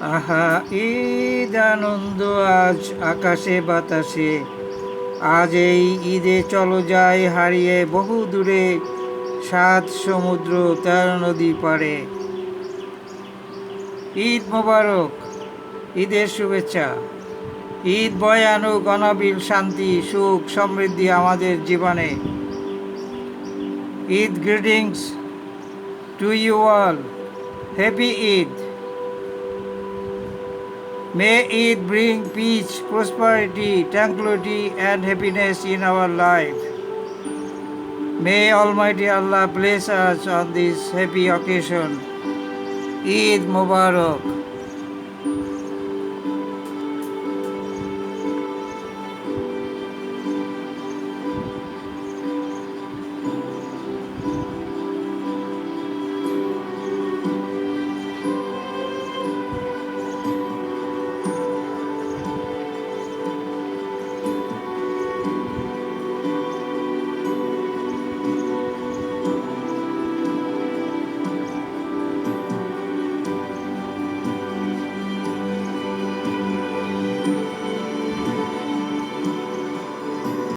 আহা, ঈদ আনন্দ, আজ আকাশে বাতাসে। আজ এই ঈদে চলো যাই হারিয়ে বহু দূরে, সাত সমুদ্র, তেরো নদী পারে ঈদ মোবারক, ঈদের শুভেচ্ছা। ঈদ বয় আনুক শান্তি, সুখ, সমৃদ্ধি আমাদের জীবনে। Eid greetings to you all. Happy Eid. May it bring peace, prosperity, tranquility, and happiness in our life. May Almighty Allah bless us on this happy occasion. Eid Mubarak.